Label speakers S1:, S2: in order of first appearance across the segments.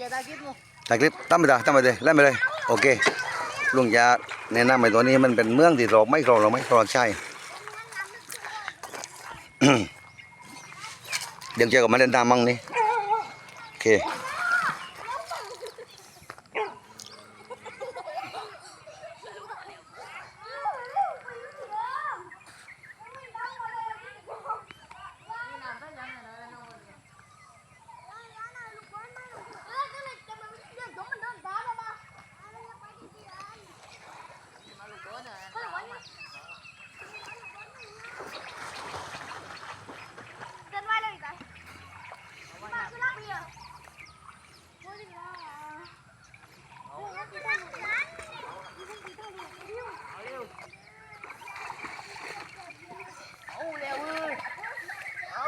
S1: ตะได้คิดมั้ง
S2: ถ่ายคลิปตั้มไปจ้ะตั้มไปเลยเล่นไปเลยโอเคลุงยาแนะนำไปตัวนี้มันเป็นเมืองที่เราไม่ครองเราไม่ครองใช่เดี๋ยวเจอกับมาเล่นตามมั่งนี่โอเค
S1: เอาเร็วเลยเอา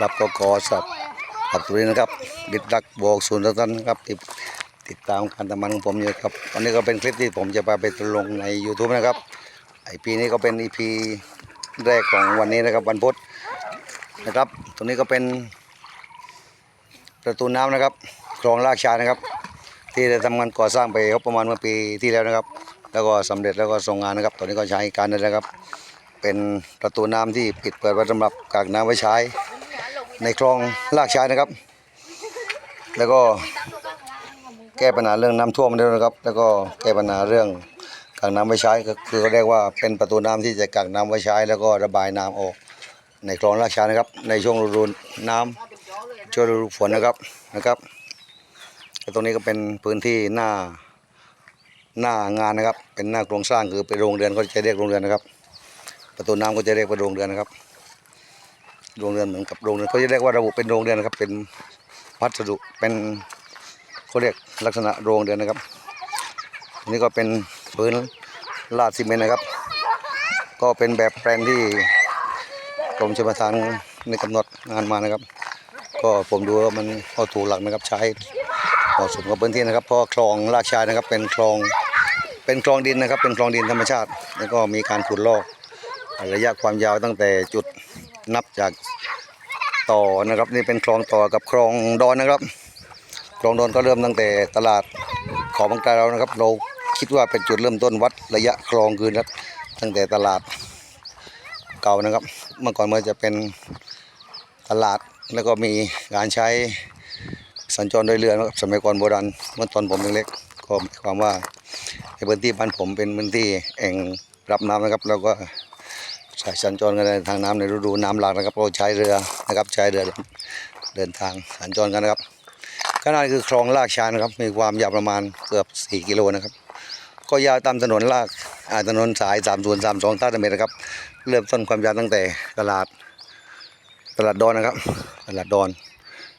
S2: ครับก็ขอสับขับตัวนี้นะครับดิดดักบอกศูนย์ท่านนะครับติดติดตามการทำงานของผมอยู่ครับวันนี้ก็เป็นคลิปที่ผมจะพาไปลงใน YouTube นะครับไอปีนี้ก็เป็น EP แรกของวันนี้นะครับวันพุธนะครับตรงนี้ก็เป็นประตูน้ำนะครับคลองลากชานะครับ ที่ได้ทำงานก่อสร้างไปครบประมาณเมื่อปีที่แล้วนะครับ แล้วก็สำเร็จแล้วก็ส่งงานนะครับตอนนี้ก็ใช้การได้แล้วครับ เป็นประตูน้ำที่ปิดเปิดไว้สำหรับกากน้ำไว้ใช้ ในคลองลากชายนะครับ แล้วก็แก้ปัญหาเรื่องน้ำท่วมด้วยนะครับ แล้วก็แก้ปัญหาเรื่องกากน้ำไว้ใช้ก็คือเขาเรียกว่าเป็นประตูน้ำที่จะกักน้ำไว้ใช้ แล้วก็ระบายน้ำออก ในคลองลากชายนะครับ ในช่วงฤดูน้ำช่วงฤดูฝนนะครับนะครับแล้ตรงนี้ก็เป็นพื้นที่หน้าหน้างานนะครับ เป็นหน้าโครงสร้างคือเป็นโรงเรือนเขาจะเรียกโรงเรือนนะครับ ประตูน้ำก็จะเรียกว่าโรงเรือนนะครับ โรงเรือนเหมือนกับโรงเรือนเขาจะเรียกว่าระบุเป็นโรงเรือนนะครับ เป็นวัสดุเป็นเขาเรียกลักษณะโรงเรือนนะครับนนี่ก็เป็นพื้นลาดซีเมนต์นะครับ ก็เป็นแบบแปลนที่กรมชลประทานในกำหนดงานมานะครับ ก็ผมดูว่ามันก็ถูกหลักนะครับใช้เหมาะสมกับพื้นที่นะครับเพราะคลองลากชายนะครับเป็นคลองเป็นคลองดินนะครับ เป็นคลองดินธรรมชาติ แล้วก็มีการขุดลอกระยะความยาวตั้งแต่จุด นับจากต่อนะครับนี่เป็นคลองต่อกับคลองดอนนะครับ คลองดอนก็เริ่มตั้งแต่ตลาดขอบางกาเรานะครับ เราคิดว่าเป็นจุดเริ่มต้นวัดระยะคลองคืนครับตั้งแต่ตลาดเก่านะครับ เมื่อก่อนมันจะเป็นตลาดแล้วก็มีการใช้สัญจรโดยเรือนะครับสมัยก่อนโบราณเมื่อตอนผมยังเล็กก็หมายความว่าในพื้นที่บ้านผมเป็นพื้นที่แอ่งรับน้ำนะครับ แล้วก็ ใช้สัญจรกันในทางน้ำในฤดูน้ำหลากนะครับเราใช้เรือนะครับใช้เรือเดินทางสัญจรกันนะครับขนาดคือคลองลากชายนะครับมีความยาวประมาณเกือบ 4 กิโลนะครับ ก็ยาวตามถนนลากถนนสาย3 0 3 2ท่าตะเมตรนะครับ เริ่มต้นความยาวตั้งแต่ตลาดตลาดดอนนะครับตลาดดอน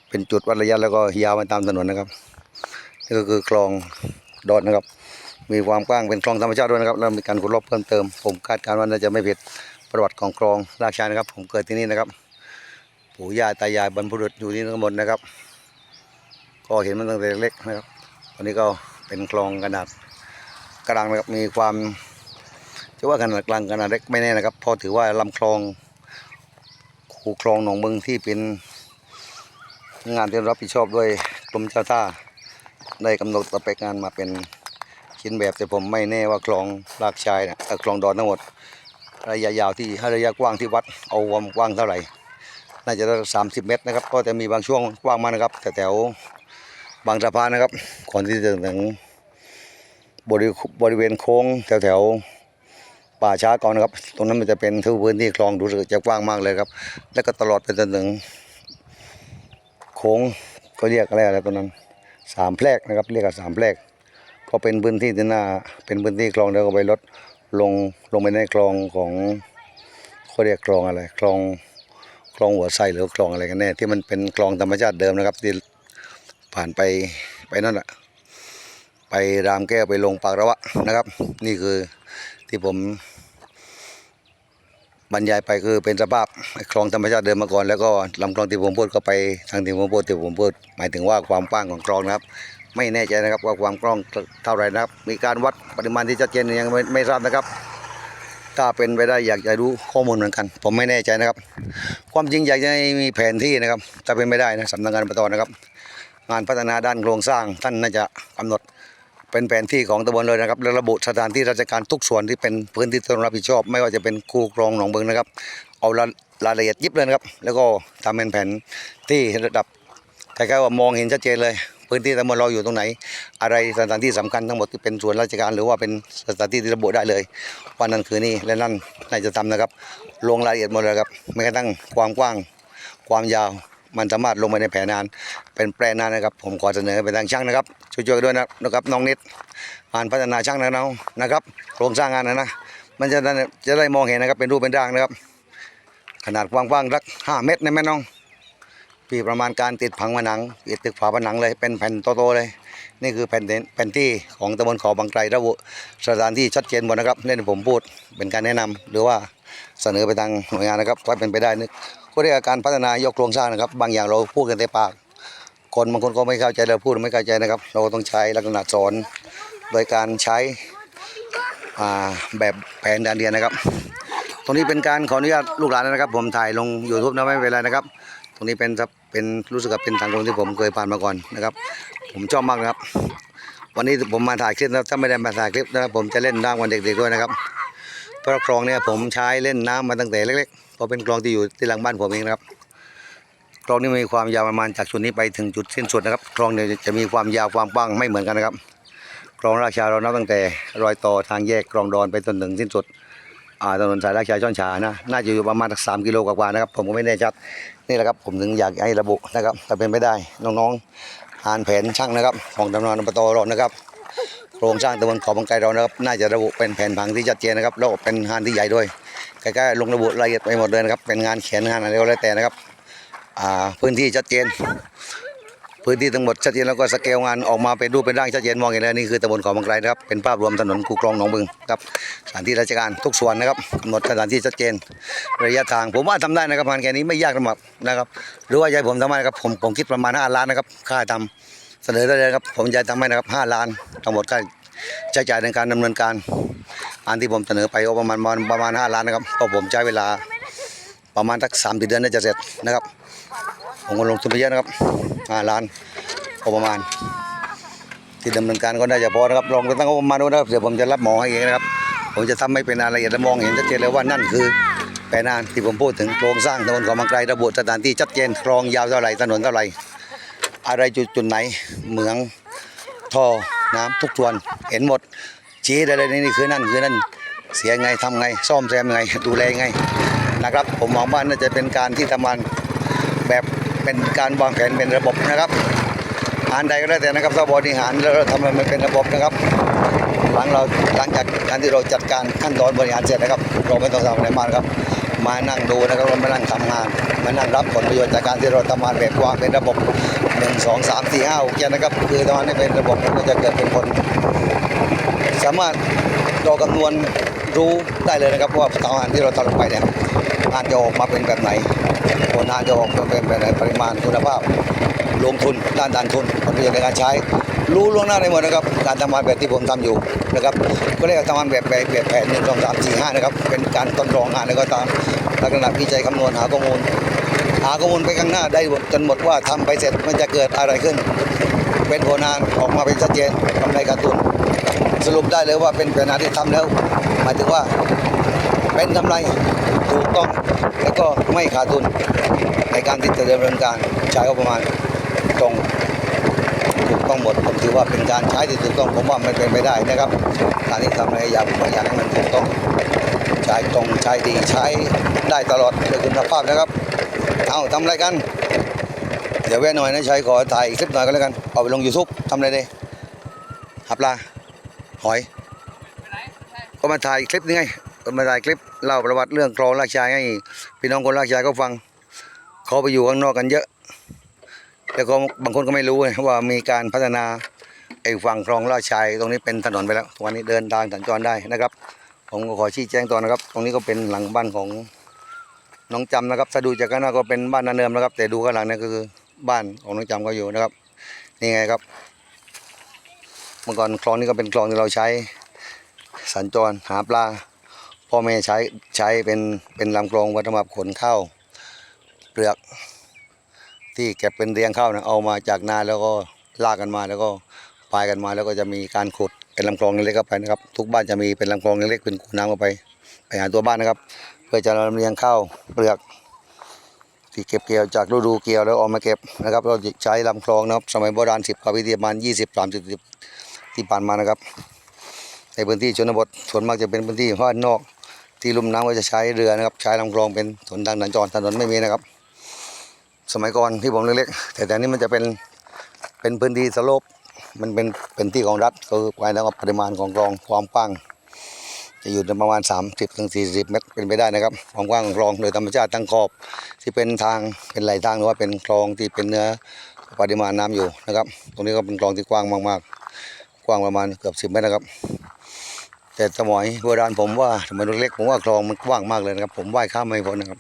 S2: เป็นจุดวัดระยะแล้วก็ยาวไปตามถนนนะครับนี่ก็คือคลองดอนนะครับ มีความกว้างเป็นคลองธรรมชาติด้วยนะครับ แล้วมีการขุดลอกเพิ่มเติม ผมคาดการณ์ว่าน่าจะไม่ผิด ประวัติของคลองลากชายนะครับ ผมเกิดที่นี่นะครับปู่ย่าตายายบรรพบุรุษอยู่ที่นี่ทั้งหมดนะครับ ก็เห็นมันตั้งแต่เล็กนะครับตอนนี้ก็เป็นคลองขนาดกลางนะครับมีความจะว่าขนาดกลางขนาดเล็กไม่แน่นะครับพราะถือว่าลำคลองคูคลองหนองบึงที่เป็นงานที่รับผิดชอบด้วยกรมเจ้าท่าได้กำหนดสเปคงานมาเป็นชิ้นแบบแต่ผมไม่แน่ว่าคลองลากชายนะเอ่อคลองดอนทั้งหมด ระยะยาวที่ระยะกว้างที่วัดเอาความกว้างเท่าไหร่ น่าจะสามสิบเมตรนะครับ ก็จะมีบางช่วงกว้างมากนะครับแต่แถวบางสะพานนะครับก่อนที่จะถึงบริบริเวณโค้งแถวแถวป่าช้าก่อนนะครับ ตรงนั้นมันจะเป็นทุกพื้นที่คลองดูสึกจะกว้างมากเลยครับ แล้วก็ตลอดไปจนถึงโค้งก็เรียกอะไรอะไรตรงนั้นสามแพรกนะครับ เรียกว่าสามแพรกก็เป็นพื้นที่ที่น่าเป็นพื้นที่คลองแล้วก็ไปลด ลงลงไปในคลองของเขาเรียกคลองอะไรคลองคลองหัวไส้หรือคลองอะไรกันแน่ที่มันเป็นคลองธรรมชาติเดิมนะครับ ที่ผ่านไปไปนั่นแหละไปรามแก้วไปลงปากระวะนะครับ นี่คือที่ผมบรรยายไปคือเป็นสภาพคลองธรรมชาติเดิมมาก่อนแล้วก็ลำคลองที่ผมพูดก็ไปทางที่ผมพูดที่ผมพูดหมายถึงว่าความกว้างของคลองนะครับ ไม่แน่ใจนะครับว่าความกว้างเท่าไหร่นะครับ มีการวัดปริมาณที่ชัดเจนยังไม่ไม่ทราบนะครับ ถ้าเป็นไปได้อยากจะรู้ข้อมูลเหมือนกัน ผมไม่แน่ใจนะครับ ความจริงอยากจะมีแผนที่นะครับถ้าเป็นไม่ได้นะสำนักงานอบตนะครับ งานพัฒนาด้านโครงสร้างท่านน่าจะกำหนดเป็นแผนที่ของตำบลเลยนะครับและระบุสถานที่ราชการทุกส่วนที่เป็นพื้นที่ต้องรับผิดชอบ ไม่ว่าจะเป็นคูคลองหนองบึงนะครับ เอารายละเอียดยิบเลยนะครับ แล้วก็ทำเป็นแผนที่ระดับคล้ายๆว่ามองเห็นชัดเจนเลย พื้นที่ตำบลเราอยู่ตรงไหน อะไรสถานที่สำคัญทั้งหมดที่เป็นส่วนราชการ หรือว่าเป็นสถานที่ที่ระบุได้เลยว่านั่นคือนี่และนั่นน่าจะทำนะครับ ลงรายละเอียดหมดเลยครับไม่กระทั่งความกว้างความยาวมันสามารถลงไปในแผนงาน เป็นแปลนงานนะครับ ผมขอเสนอไปทางช่างนะครับ ช่วยๆด้วยนะครับน้องนิดงานพัฒนาช่างนะน้องนะครับโครงสร้างงานนะนะมันจะได้จะได้มองเห็นนะครับเป็นรูปเป็นร่างนะครับ ขนาดกว้างๆสักห้าเมตรนะแม่น้อง พี่ประมาณการติดผังผนังติดตึกฝาผนังเลยเป็นแผ่นโตๆเลย นี่คือแผ่นแผ่นที่ของตำบลเขาบางไกรระบุสถานที่ชัดเจนหมดนะครับนี่ผมพูดเป็นการแนะนำหรือว่าเสนอไปทางหน่วยงานนะครับว่าเป็นไปได้นึกก็เรียกการพัฒนายกโครงสร้างนะครับ บางอย่างเราพูดกันแต่ปาก คนบางคนก็ไม่เข้าใจเราพูดไม่เข้าใจนะครับ เราต้องใช้ลักษณะสอนโดยการใช้แบบแผนการเรียนนะครับ ตรงนี้เป็นการขออนุญาตลูกหลานนะครับ ผมถ่ายลง YouTube นะไม่เป็นไรนะครับ ตรงนี้เป็นครับเป็นรู้สึกกับเป็นทางตรงที่ผมเคยผ่านมาก่อนนะครับ ผมชอบมากนะครับ วันนี้ผมมาถ่ายคลิปนะครับถ้าไม่ได้มาถ่ายคลิปนะครับผมจะเล่นน้ำวันเด็กๆด้วยนะครับเพราะคลองเนี่ยผมใช้เล่นน้ำมาตั้งแต่เล็กๆเพราะเป็นคลองที่อยู่ที่หลังบ้านผมเองนะครับคลองนี้มีความยาวประมาณจากจุดนี้ไปถึงจุดสิ้นสุดนะครับคลองเนี่ยจะมีความยาวความกว้างไม่เหมือนกันนะครับคลองราชาเรานับตั้งแต่รอยต่อทางแยกคลองดอนไปจนถึงสิ้นสุด อ่าถนนสายราชายช่อนชานะน่าจะอยู่ประมาณสักสามกิโลกว่าๆนะครับ ผมก็ไม่แน่ชัดนี่แหละครับผมถึงอยากให้ระบุนะครับถ้าเป็นไม่ได้น้องๆอ่านแผนช่างนะครับ ของตำรวจอบตเรานะครับโครงสร้างตำบลเขาบางไกรเรานะครับ น่าจะระบุเป็นแผนผังที่ชัดเจนนะครับแล้วเป็นงานที่ใหญ่ด้วยใกล้ๆลงระบุรายละเอียดไปหมดเลยนะครับเป็นงานเขียนงานอะไรก็แล้วแต่นะครับ อ่าพื้นที่ชัดเจน พื้นที่ทั้งหมดชัดเจนแล้วก็สเกลงานออกมาเป็นรูปเป็นร่างชัดเจนมองเห็นเลยนี่คือตำบลเขาบางไกรนะครับเป็นภาพรวมถนนคูคลองหนองบึงครับสถานที่ราชการทุกส่วนนะครับกำหนดสถานที่ชัดเจน ระยะทาง ผมว่าทำได้นะครับงานแค่นี้ไม่ยากสำหรับนะครับหรือว่าให้ผมทำให้นะครับผมผมคิดประมาณ5ล้านนะครับค่าทำเสนอได้เลยครับผมจะทำให้นะครับ5ล้านทั้งหมดค่าใช้จ่ายในการดำเนินการ อันที่ผมเสนอไปก็ประมาณประมาณ5ล้านนะครับเพราะผมใช้เวลาประมาณสักสามสเดือนน่าจะเสร็จนะครับ ผมก็ลงทุนไปเยอะนะครับ5ล้านก็ประมาณ ที่ดำเนินการก็น่าจะพอนะครับลองไปตั้งงบประมาณดูนะครับเดี๋ยวผมจะรับหมอให้เองนะครับ ผมจะทำให้เป็นรายละเอียดและมองเห็นชัดเจนเลยว่านั่นคือแผนงานที่ผมพูดถึงโครงสร้างตำบลของบางไกรระบุสถานที่ชัดเจนคลองยาวเท่าไหร่ถนนเท่าไหร่อะไรจุดจุดไหนเหมืองท่อน้ำทุกส่วนเห็นหมดชี้ได้เลยนี่คือนั่นคือนั่นเสียไงทำไง ซ่อมแซมไงดูแลไงนะครับ ผมมองว่าน่าจะเป็นการที่ทำงานแบบ เป็นการวางแผนเป็นระบบนะครับงานใดก็ได้แต่นะครับถ้าบริหารแล้วเราทำมันเป็นระบบนะครับ หลังเราหลังจากการที่เราจัดการขั้นตอนบริหารเสร็จนะครับ เราไม่ต้องทำอะไรมากครับ มานั่งดูนะครับเรามานั่งทำงาน มานั่งรับผลประโยชน์จากการที่เราทำงานแบบวางเป็นระบบหนึ่งสองสามสี่ห้าหกเจ็ดนะครับคือทำงานให้เป็นระบบมันก็จะเกิดเป็นผลสามารถเราคำนวณรู้ได้เลยนะครับว่าทำงานที่เราทำลงไปเนี่ย งานจะออกมาเป็นแบบไหนผลงานจะออกมาเป็นแบบไหนปริมาณคุณภาพลงทุนด้านการทุนผลประโยชน์ในการใช้ รู้ล่วงหน้าได้หมดนะครับ การทำงานแบบที่ผมทำอยู่นะครับ ก็เรียกว่าทำงานแบบแบบแบบแผนหนึ่งสองสามสี่ห้านะครับ เป็นการทดลองงานแล้วก็ตามลักษณะวิจัยคำนวณหาข้อมูล หาข้อมูลไปข้างหน้าได้จนหมดว่าทำไปเสร็จมันจะเกิดอะไรขึ้น เป็นผลงานออกมาเป็นชัดเจนกำไรการทุนสรุปได้เลยว่าเป็นแผนงานที่ทำแล้ว หมายถึงว่าเป็นกำไร ถูกต้องแล้วก็ไม่ขาดทุนในการที่จะดำเนินการใช้ก็ประมาณตรงถูกต้องหมดผมถือว่าเป็นการใช้ที่ถูกต้องผมว่ามันเป็นไปได้นะครับการที่ทำอะไรอย่างบางอย่างให้มันถูกต้องใช้ตรงใช้ดีใช้ได้ตลอดด้วยคุณภาพนะครับเอาทำอะไรกัน เดี๋ยวแวะหน่อยนะชัยขอถ่ายคลิปหน่อยก็แล้วกันเอาไปลง YouTube ทำอะไรดีหับปลาหอยก็มาถ่ายคลิปนี่ไงก็มาถ่ายคลิป เล่าประวัติเรื่องคลองราชายให้พี่น้องคนราชายก็ฟังเขาไปอยู่ข้างนอกกันเยอะ แล้วก็บางคนก็ไม่รู้ไงว่ามีการพัฒนาไอ้ฝั่งคลองราชายตรงนี้เป็นถนนไปแล้วทุกวันนี้เดินทางสัญจรได้นะครับ ผมก็ขอชี้แจงต่อนะครับ ตรงนี้ก็เป็นหลังบ้านของน้องจำนะครับถ้าดูจากข้างหน้าก็เป็นบ้านนาเนิมนะครับ แต่ดูข้างหลังนี่ก็คือบ้านของน้องจำก็อยู่นะครับ นี่ไงครับ เมื่อก่อนคลองนี้ก็เป็นคลองที่เราใช้สัญจรหาปลา พ่อแม่ใช้ใช้เป็นเป็นลำกลองไวัฒนขนข้าวเปลือก ที่เก็บเป็นเรียงข้าวนะเอามาจากนาแล้วก็ลากกันมาแล้วก็ปลายกันมาแล้วก็จะมีการขุดเป็นลำคลองเล็กๆเข้าไปนะครับ ทุกบ้านจะมีเป็นลำคลองเล็กๆเป็นคูน้ำเข้าไป ไปหาตัวบ้านนะครับ เพื่อจะลำเลียงข้าวเปลือกที่เก็บเกี่ยวจากฤดูเกี่ยวแล้วเอามาเก็บนะครับ เราใช้ลำคลองนะครับ สมัยโบราณสิบกว่าปีที่ประมาณยี่สิบสามสิบที่ผ่านมานะครับ ในพื้นที่ชนบทส่วนมากจะเป็นพื้นที่ภาคนอก ที่ลุ่มน้ำก็จะใช้เรือนะครับ ใช้ลำคลองเป็นถนนทางสัญจรถนนไม่มีนะครับ สมัยก่อนที่ผมเล็กๆแต่แต่นี้มันจะเป็นเป็นพื้นที่สโลปมันเป็นเป็นที่ของรัฐก็คือไปแล้วก็ปริมาณของคลองความกว้าง จะอยู่ในประมาณ 30ถึง40 เมตรเป็นไปได้นะครับความกว้างของคลองโดยธรรมชาติตั้งขอบ ที่เป็นทางเป็นไหลทางหรือว่าเป็นคลองที่เป็นเนื้อปริมาณน้ำอยู่นะครับ ตรงนี้ก็เป็นคลองที่กว้างมากๆ กว้างประมาณเกือบ 10 เมตรนะครับ แต่สมัยโบราณผมว่าสมัยเล็กๆผมว่าคลองมันกว้างมากเลยนะครับ ผมว่ายข้ามไม่พ้นนะครับ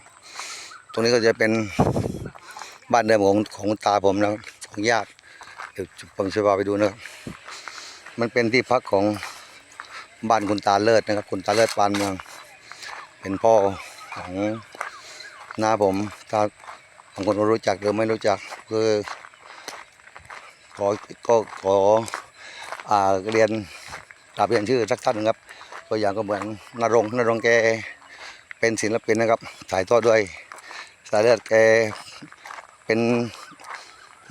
S2: ตรงนี้ก็จะเป็นบ้านเดิมของของคุณตาผมนะของญาติเดี๋ยวผมจะพาไปดูนะครับ มันเป็นที่พักของบ้านคุณตาเลิศนะครับ คุณตาเลิศปานเมือง เป็นพ่อของน้าผมถ้าบางคนรู้จักหรือไม่รู้จักคือขอก็ขออ่าเรียนกราบเรียนชื่อสักท่านนึงครับ ตัวอย่างก็เหมือนนรงนรงแกเป็นศิลปินนะครับถ่ายทอดด้วยสายเลือดแกเป็น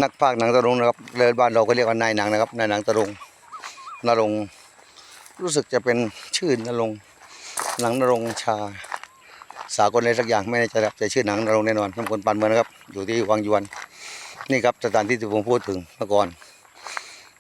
S2: นักพากย์หนังตะลุงนะครับเลยบ้านเราก็เรียกว่านายหนังนะครับนายหนังตะลุงนรงรู้สึกจะเป็นชื่อนรงหนังนรงชา สากลอะไรสักอย่างไม่แน่ใจครับแต่ชื่อหนังนรงแน่นอนทั้งคนปันเมืองนะครับอยู่ที่วังยวนนี่ครับสถานที่ที่ผมพูดถึงเมื่อก่อน